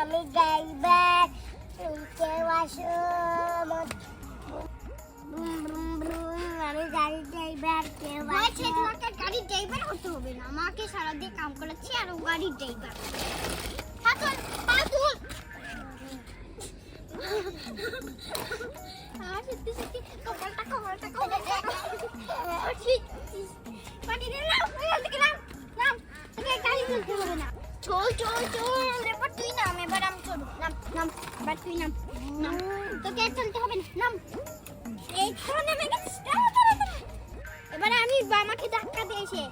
আমি ড্রাইভার কেউ আসো আমি গাড়ির ড্রাইভার কেউ আসো। তোমাকে গাড়ির ড্রাইভার হতে হবে না। আমাকে সারা কাম করাচ্ছি আর ও ড্রাইভার হাতুল হাতুল আর সত্যি সত্যি কপালটা কপালটা কপালটা। পাটিতে নাম নাম। নাম গাড়ি হবে না। চল চল চল এবারে আমি আমাকে ধাক্কা দিয়েছে।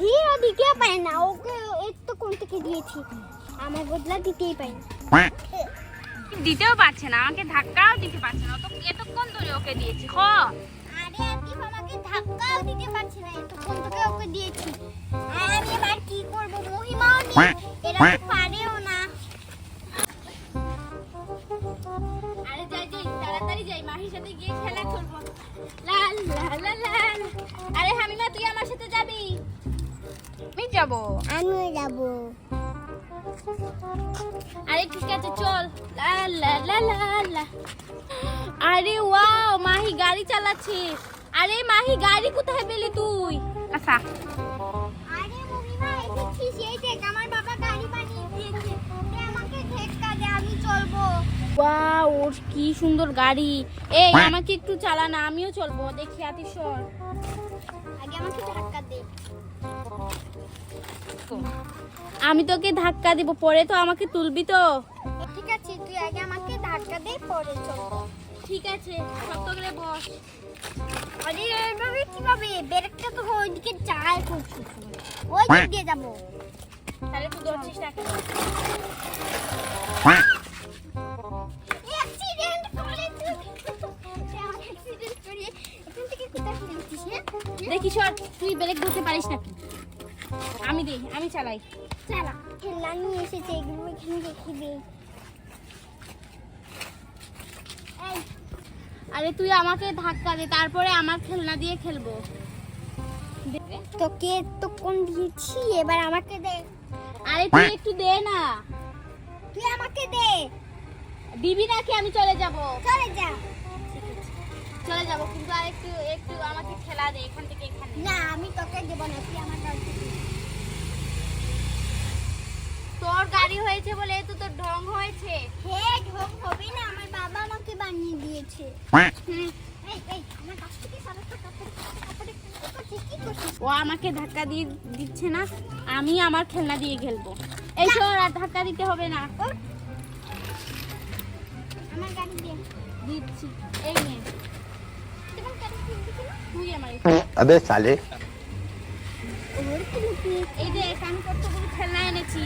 দিয়ে দিতে পারে না। ওকে তো কোন থেকে দিয়েছি? আমার বদলা দিতেই পারে দিতেও পারছে না। আমাকে ধাক্কাও দিতে পারছে না। তো এতক্ষণ ধরে ওকে দিয়েছি। খ আরে আতিফ আমাকে ধাক্কাও দিতে পারছে না। এতক্ষণ পারেও না। আরে যাই যাই তাড়াতাড়ি যাই মাহির সাথে গিয়ে খেলা করব। লাল লাল লাল আরে হামিমা তুই আমার সাথে যাবি? আমি যাব। আমিও যাব। আরে ঠিক আছে চল। লা লা লা লা লা। আরে ওয়াও মাহি গাড়ি চালাচ্ছিস আরে মাহি গাড়ি কোথায় পেলি তুই? আচ্ছা। ওয়াও ওর কি সুন্দর গাড়ি। এই আমাকে একটু চালা না আমিও চলবো। দেখি আতিশর আগে আমাকে ধাক্কা দে। আমি তোকে ধাক্কা দিব পরে তো আমাকে তুলবি তো। ঠিক আছে তুই আগে আমাকে ধাক্কা দে পরে চলবো। ঠিক আছে শক্ত করে বস। আরে এইভাবে কীভাবে? ব্রেকটা তো ওইদিকে যায় খুব ওই দিক দিয়ে যাব। তাহলে তুই ধরছিস না দেখি সর তুই ব্রেক ধরতে পারিস নাকি আমি দেই আমি চালাই। চালা খেলনা নিয়ে এসেছে এগুলো এখানে রেখে দে। এই আরে তুই আমাকে ধাক্কা দে তারপরে আমার খেলনা দিয়ে খেলব। তোকে তো কোন দিয়েছি এবার আমাকে দে। আরে তুই একটু দে না। তুই আমাকে দে। দিবি নাকি আমি চলে যাব? চলে যা। চলে যাব কিন্তু আর একটু একটু আমাকে খেলা দে এখান থেকে এখানে না আমি তোকে দেবো না তুই আমার গাড়ি তোর গাড়ি হয়েছে বলে তো তোর ঢং হয়েছে হে ঢোক হবে না আমার বাবা আমাকে বানিয়ে দিয়েছে ও আমাকে ধাক্কা দিয়ে দিচ্ছে না আমি আমার খেলনা দিয়ে খেলব এই সর আর ধাক্কা দিতে হবে না আমার গাড়ি দে দিচ্ছি এই নে তোমার গাড়ি কিনতে আবে সালে। এই যে আমি খেলনা এনেছি।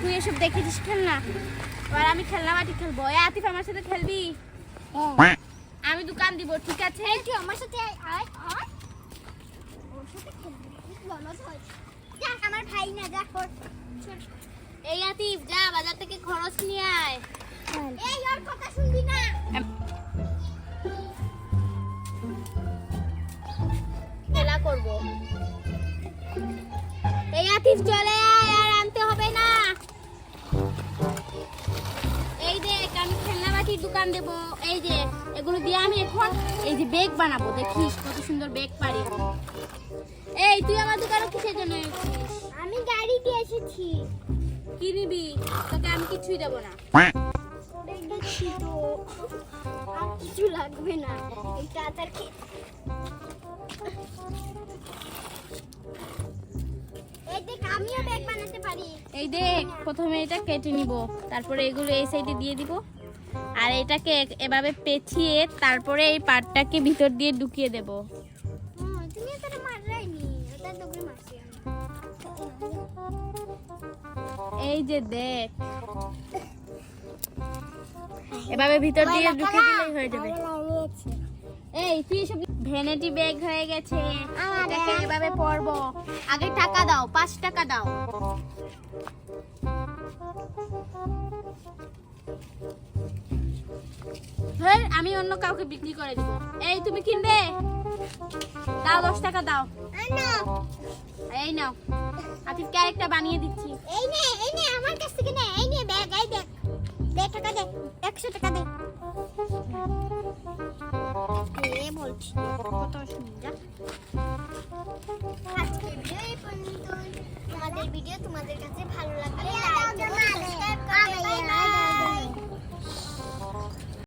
তুই এসব দেখেছিস খেলনা? আমি খেলনা মাটি খেলব। এ আতিফ আমার সাথে খেলবি? আমি দোকান দিব ঠিক আছে? তুই আমার সাথে আয় আয় ওর সাথে খেলবি আমার ভাই না যা কর এই আতিফ যা বাজার থেকে খরচ নিয়ে আয়। এই ওর কথা শুনবি না। এই চলে আয় আর আনতে হবে না। এই দেখ আমি খেলনা বাটির দোকান দেব। এই যে এগুলো দিয়ে আমি এখন এই যে বেগ বানাবো। দেখিস কত সুন্দর বেগ পারি এই তুই আমার দোকানে কিসের জন্য আমি গাড়ি দিয়ে এসেছি। কি নিবি? তোকে আমি কিছুই দেবো না। কিছু লাগবে না। এটা আচার আমিও ব্যাগ বানাতে পারি। এই দেখ প্রথমে এটা কেটে নিব তারপরে এগুলো এই সাইডে দিয়ে দিব। আর এটাকে এভাবে পেঁচিয়ে তারপরে এই পাটটাকে ভিতর দিয়ে ঢুকিয়ে দেব। তুমি ওটা মারাইনি ওটা তোকে মারছি এই যে দেখ। এভাবে ভিতর দিয়ে ঢুকিয়ে দিলেই হয়ে যাবে। এই তুই সব ভ্যানিটি ব্যাগ হয়ে গেছে। এটাকে। এভাবে পরবো। আগে টাকা দাও পাঁচ টাকা দাও। হ্যাঁ আমি অন্য কাউকে বিক্রি করে দিব। এই তুমি কিনবে? দাও দশ টাকা দাও। এই নাও। আতিফকে আরেকটা বানিয়ে দিচ্ছি। এই নে এই নে আমার কাছ থেকে নে। এই নে ব্যাগ এই দেখ। দে টাকা দে একশো টাকা দে। বলছি? ভিডিও তোমাদের কাছে ভালো সাবস্ক্রাইব